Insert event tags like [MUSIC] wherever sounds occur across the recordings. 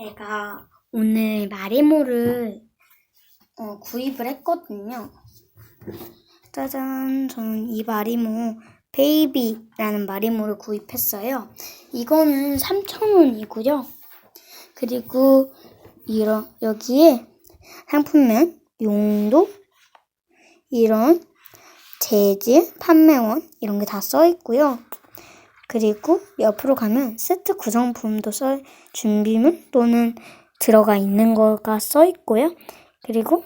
제가 오늘 마리모를 어, 구입을 했거든요. 짜잔, 저는 이 마리모 베이비라는 마리모를 구입했어요. 이거는 3,000원이고요. 그리고 이런 여기에 상품명, 용도, 이런 재질, 판매원 이런 게 다 써 있고요. 그리고 옆으로 가면 세트 구성품도 써 준비물 또는 들어가 있는 거가 써 있고요. 그리고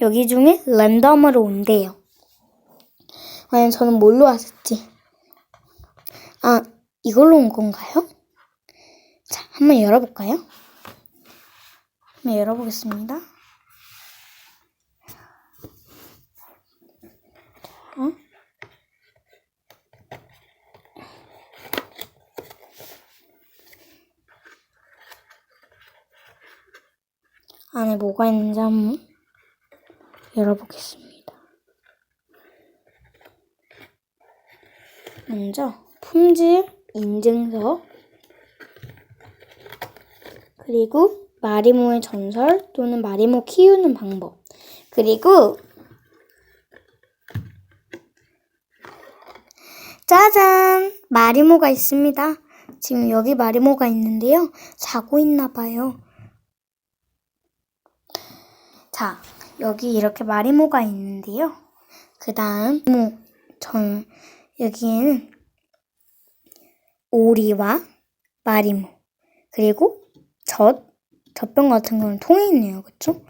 여기 중에 랜덤으로 온대요. 과연 저는 뭘로 왔을지. 아, 이걸로 온 건가요? 자, 한번 열어볼까요? 한번 열어보겠습니다. 안에 뭐가 있는지 한번 열어보겠습니다. 먼저 품질 인증서 그리고 마리모의 전설 또는 마리모 키우는 방법 그리고 짜잔 마리모가 있습니다. 지금 여기 마리모가 있는데요. 자고 있나 봐요. 자, 여기 이렇게 마리모가 있는데요. 그 다음, 뭐, 전, 여기에는 오리와 마리모, 그리고 젖, 젖병 같은 거는 통에 있네요. 그쵸?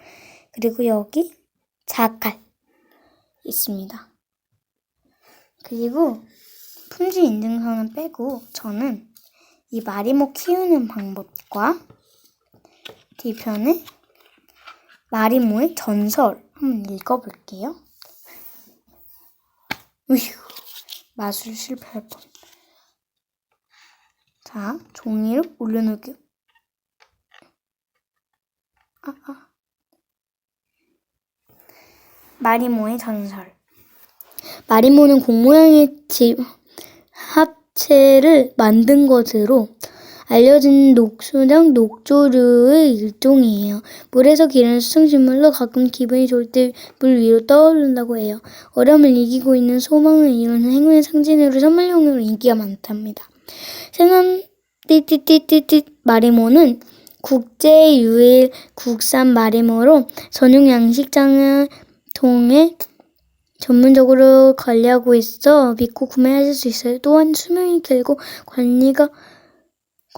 그리고 여기 자칼 있습니다. 그리고 품질 인증서는 빼고 저는 이 마리모 키우는 방법과 뒤편에 마리모의 전설 한번 읽어볼게요. 으휴, 마술 실패할 뻔. 자, 종이를 올려놓을게요. 아, 아. 마리모의 전설. 마리모는 공 모양의 집 합체를 만든 것으로 알려진 녹수령 녹조류의 일종이에요. 물에서 기르는 수성식물로 가끔 기분이 좋을 때 물 위로 떠오른다고 해요. 어려움을 이기고 있는 소망을 이루는 행운의 상징으로 선물용으로 인기가 많답니다. 세남 띠띠띠띠띠 마리모는 국제 유일 국산 마리모로 전용 양식장을 통해 전문적으로 관리하고 있어 믿고 구매하실 수 있어요. 또한 수명이 길고 관리가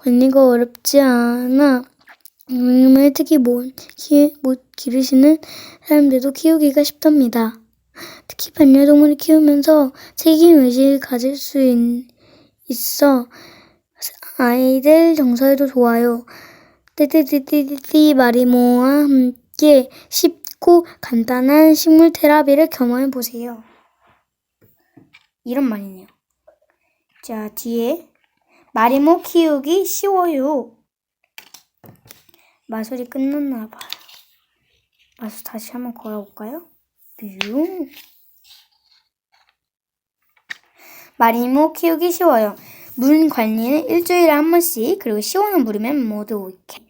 관리가 어렵지 않아 음, 특히 못, 키, 못 기르시는 사람들도 키우기가 쉽답니다. 특히 반려동물을 키우면서 책임의식을 가질 수 있, 있어 아이들 정서에도 좋아요. 띠띠띠띠띠 마리모와 함께 쉽고 간단한 식물 테라피를 경험해 보세요. 이런 말이네요. 자, 뒤에 마리모 키우기 쉬워요. 마술이 끝났나 봐요. 마술 다시 한번 걸어볼까요? 뷰. 마리모 키우기 쉬워요. 물 관리는 일주일에 한 번씩 그리고 시원한 물이면 모두 오케이.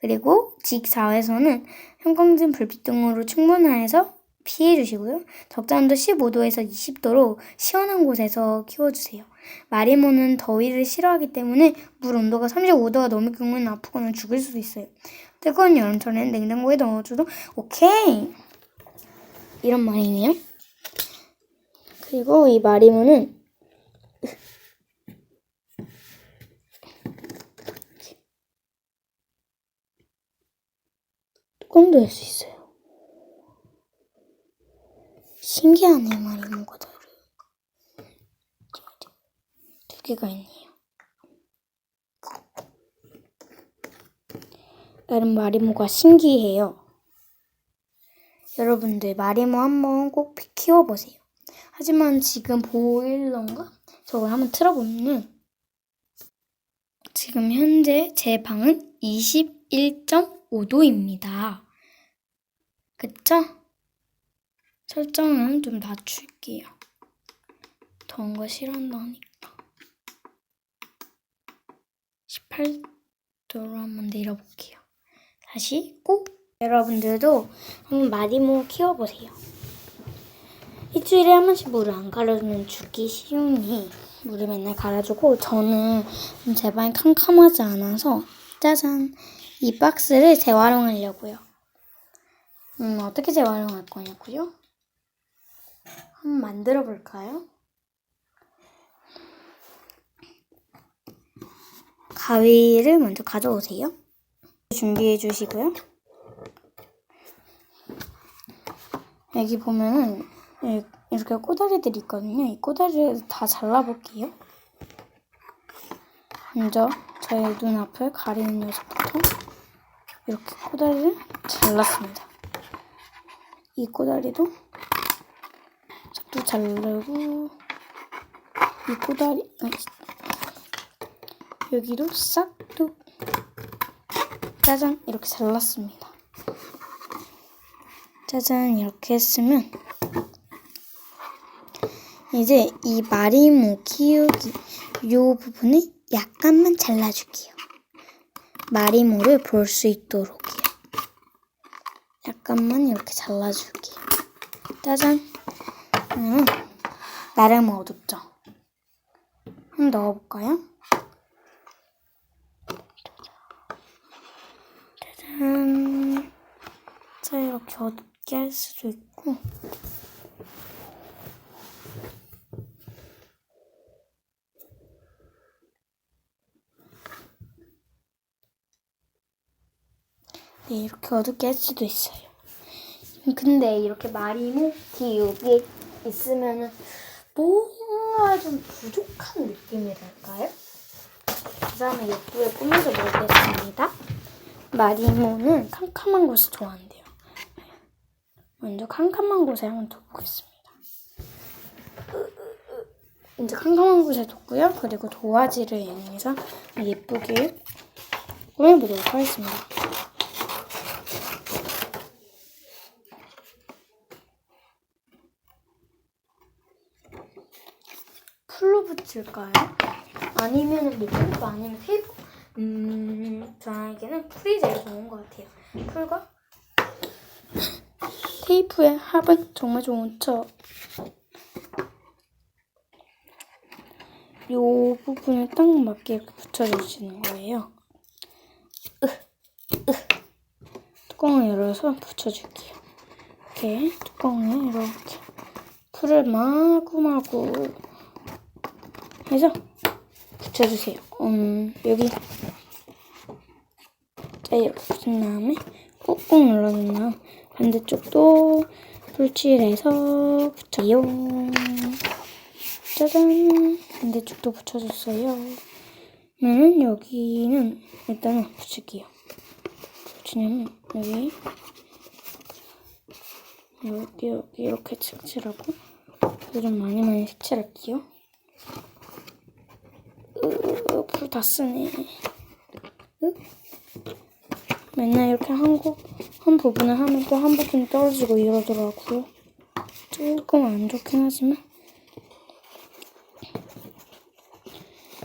그리고 직사회에서는 형광등 불빛 등으로 충분해서 피해 주시고요. 적당도 15도에서 20도로 시원한 곳에서 키워주세요. 마리모는 더위를 싫어하기 때문에 물 온도가 35도가 넘을 경우에는 아프거나 죽을 수도 있어요. 뜨거운 여름철에는 냉장고에 넣어줘도 오케이. 이런 말이네요. 그리고 이 마리모는 [LAUGHS] 뚜껑도 열 수 있어요. 신기하네 마리모가 다르. 두 개가 있네요. 나름 마리모가 신기해요. 여러분들 마리모 한번 꼭 키워보세요. 하지만 지금 보일런가? 저걸 한번 틀어보면은 지금 현재 제 방은 21.5도입니다. 그쵸? 설정은 좀 낮출게요. 더운 거 싫어한다니까. 18도 있도록 한번 내려볼게요. 다시 꼭 여러분들도 한번 마리모 키워보세요. 일주일에 한 번씩 물을 안 갈아주면 죽기 쉬우니 물을 맨날 갈아주고 저는 제 방이 캄캄하지 않아서 짜잔 이 박스를 재활용하려고요. 음 어떻게 재활용할 거냐고요? 한번 만들어 볼까요? 가위를 먼저 가져오세요. 준비해 주시고요. 여기 보면은 이- 이렇게 꼬다리들이 있거든요. 이 꼬다리를 다 잘라볼게요. 먼저 저의 눈앞을 가리는 녀석부터 이렇게 꼬다리를 잘랐습니다. 이 꼬다리도 또 자르고 이 꼬다리 아니, 여기도 싹둑 짜잔 이렇게 잘랐습니다. 짜잔 이렇게 했으면 이제 이 마리모 키우기 요 부분을 약간만 잘라줄게요. 마리모를 볼 수 있도록요. 약간만 이렇게 잘라줄게요. 짜잔. 음, 나름 어둡죠? 한번 넣어볼까요? 짜잔. 자, 이렇게 어둡게 할 수도 있고. 네, 이렇게 어둡게 할 수도 있어요. 근데 이렇게 마리모티 여기 있으면은 뭔가 좀 부족한 느낌이랄까요? 그 다음에 예쁘게 꾸며서 보겠습니다. 마리모는 캄캄한 곳을 좋아한대요. 먼저 캄캄한 곳에 한번 둬보겠습니다. 이제 캄캄한 곳에 뒀고요. 그리고 도화지를 이용해서 예쁘게 꾸며보도록 하겠습니다. 붙일까요? 아니면 리필도 아니면 테이프? 음, 저에게는 풀이 제일 좋은 것 같아요. 풀과 테이프의 합은 정말 좋죠. 요 부분을 딱 맞게 붙여주시는 거예요. 뚜껑을 열어서 붙여줄게요. 이렇게 뚜껑을 이렇게 풀을 마구마구 해서 붙여주세요. 음, 여기 자 이렇게 붙인 다음에 꾹꾹 눌러준 다음 반대쪽도 풀칠해서 붙여요. 짜잔 반대쪽도 붙여줬어요. 그러면 여기는 일단은 붙일게요. 붙이냐면 여기 여기 여기 이렇게 색칠하고 좀 많이 많이 색칠할게요. 불다 쓰네. 으? 맨날 이렇게 한, 거, 한 부분을 하면 또 한 부분이 떨어지고 이러더라고요. 조금 안 좋긴 하지만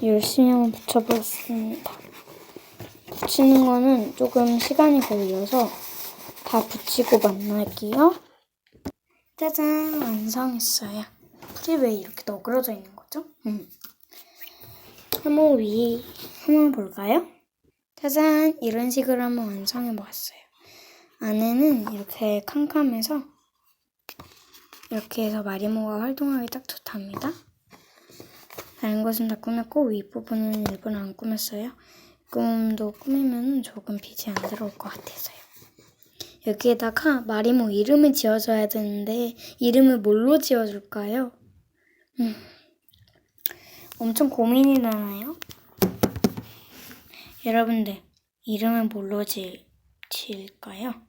열심히 한번 붙여보겠습니다. 붙이는 거는 조금 시간이 걸려서 다 붙이고 만날게요. 짜잔 완성했어요. 풀이 왜 이렇게 너그러져 있는 거죠? 음. 한번 위 한번 볼까요? 짜잔 이런 식으로 한번 완성해 보았어요. 안에는 이렇게 캄캄해서 이렇게 해서 마리모가 활동하기 딱 좋답니다. 다른 것은 다 꾸몄고 윗부분은 일부러 안 꾸몄어요. 꿈도 꾸미면 조금 빛이 안 들어올 것 같아서요. 여기에다가 마리모 이름을 지어줘야 되는데 이름을 뭘로 지어줄까요? 음. 엄청 고민이 나나요? 여러분들 이름은 뭘로 지, 지을까요?